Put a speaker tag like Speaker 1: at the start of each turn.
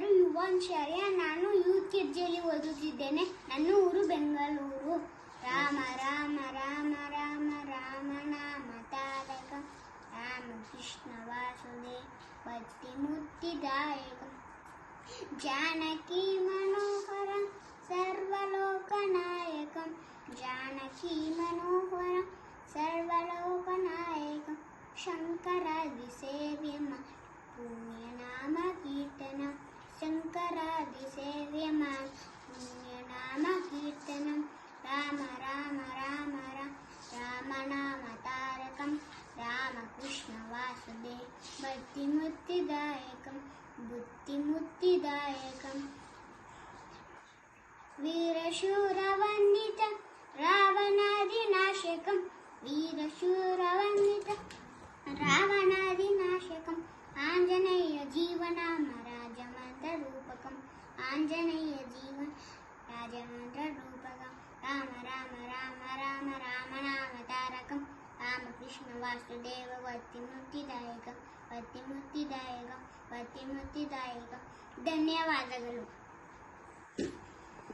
Speaker 1: ಹೆಸರು ಯುವಾಂಶಾರ್ಯ ನಾನು ಯೂತ್ ಕಿರ್ಜಿಯಲ್ಲಿ ಓದುತ್ತಿದ್ದೇನೆ. ನನ್ನ ಊರು ಬೆಂಗಳೂರು. ರಾಮ ರಾಮ ರಾಮ ರಾಮ ರಾಮ ನಾಮ ತಾರಕ. ರಾಮ ಕೃಷ್ಣ ವಾಸುದೇ ಭಕ್ತಿ ಮುಕ್ತಿದಾಯಕ ಜಾನಕಿ ಮನೋಹರ ಸರ್ವಲೋಕನಾಯಕಂ ಜಾನಕಿ ಮನೋಹರ ಸರ್ವಲೋಕನಾಯಕ ಶಂಕರ ವಿಸೇವ್ಯಮ ಕೀರ್ತನ शङ्करादिसेव्यमान् पुण्यनामकीर्तनं राम राम राम राम रामनामतारकं रामकृष्णवासुदे भक्तिमुक्तिदायकं बुद्धिमुक्तिदायकम् वीरशूरवन्दित रावणादिनाशकं वीरशूरवन्दित रावणादिनाशकम् आञ्जनेयजीवनं आंजनेय जीव राजमंत्र रूपकम राम राम राम राम राम, नाम तारकम रामकृष्ण वासुदेव वतिमुक्तिदायकम वतिमुक्तिदायकम धन्यवाद गुरु।